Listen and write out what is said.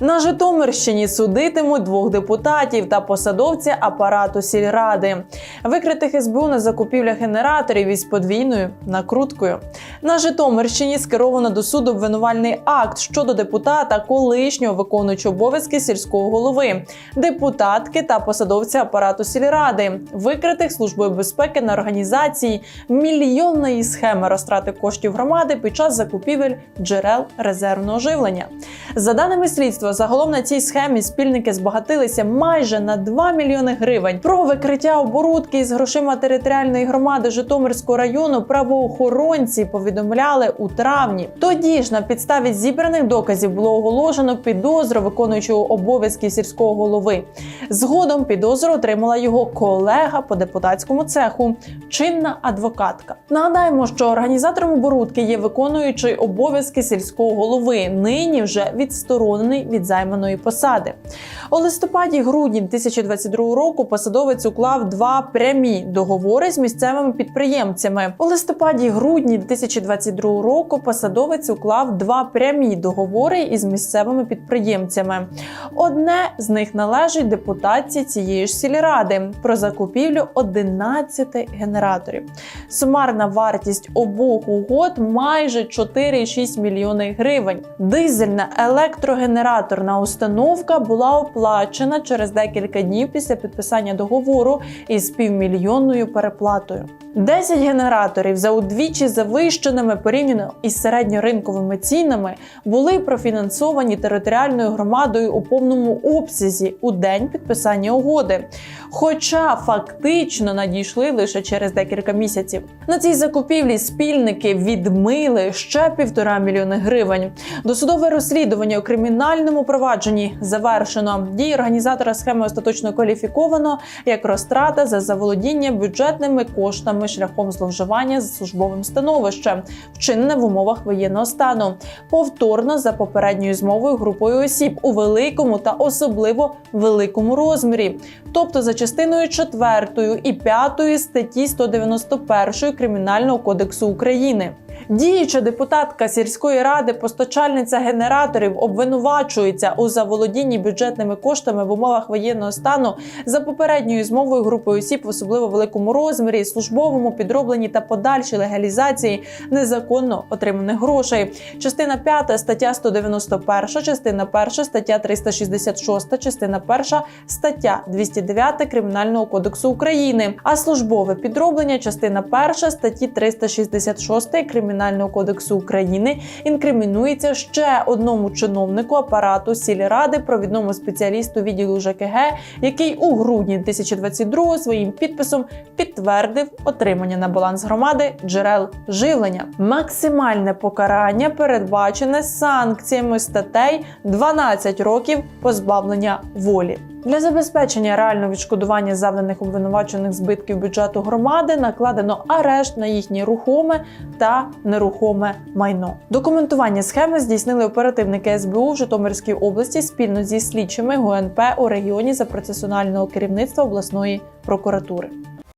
На Житомирщині судитимуть двох депутатів та посадовця апарату сільради, викритих СБУ на закупівлях генераторів із подвійною накруткою. На Житомирщині скеровано до суду обвинувальний акт щодо депутата, колишнього виконуючого обов'язки сільського голови, депутатки та посадовця апарату сільради, викритих службою безпеки на організації мільйонної схеми розтрати коштів громади під час закупівель джерел резервного живлення. За даними слідства, загалом на цій схемі спільники збагатилися майже на 2 мільйони гривень. Про викриття оборудки із грошима територіальної громади Житомирського району правоохоронці повідомляли у травні. Тоді ж на підставі зібраних доказів було оголошено підозру виконуючого обов'язки сільського голови. Згодом підозру отримала його колега по депутатському цеху, чинна адвокатка. Нагадаємо, що організатором оборудки є виконуючий обов'язки сільського голови, нині вже відсторонений від займаної посади. У листопаді-грудні 2022 року посадовець уклав два прямі договори з місцевими підприємцями. У листопаді-грудні 2022 року посадовець уклав два прямі договори із місцевими підприємцями. Одне з них належить депутатці цієї ж сільради про закупівлю 11 генераторів. Сумарна вартість обох угод майже 4,6 мільйони гривень. Дизельна електрогенераторна установка була оплачена через декілька днів після підписання договору із півмільйонною переплатою. 10 генераторів за удвічі завищеними порівняно із середньоринковими цінами були профінансовані територіальною громадою у повному обсязі у день підписання угоди, хоча фактично надійшли лише через декілька місяців. На цій закупівлі спільники відмили ще півтора мільйони гривень. Досудове розслідування у кримінальному провадженні завершено. Дії організатора схеми остаточно кваліфіковано як розтрата за заволодіння бюджетними коштами шляхом зловживання з службовим становищем, вчинене в умовах воєнного стану, повторно за попередньою змовою групою осіб у великому та особливо великому розмірі, тобто за частиною 4 і 5 статті 191 Кримінального кодексу України. Діюча депутатка сільської ради, постачальниця генераторів, обвинувачується у заволодінні бюджетними коштами в умовах воєнного стану за попередньою змовою групи осіб в особливо великому розмірі, службовому підробленні та подальшій легалізації незаконно отриманих грошей. Частина 5 стаття 191, частина 1 стаття 366, частина 1 стаття 209 Кримінального кодексу України, а службове підроблення частина 1 статті 366 Кримінального кодексу України інкримінується ще одному чиновнику апарату сільради, провідному спеціалісту відділу ЖКГ, який у грудні 2022 своїм підписом підтвердив отримання на баланс громади джерел живлення. Максимальне покарання передбачене санкціями статей 12 років позбавлення волі. Для забезпечення реального відшкодування завданих обвинувачених збитків бюджету громади накладено арешт на їхнє рухоме та нерухоме майно. Документування схеми здійснили оперативники СБУ в Житомирській області спільно зі слідчими ГУНП у регіоні за процесуального керівництва обласної прокуратури.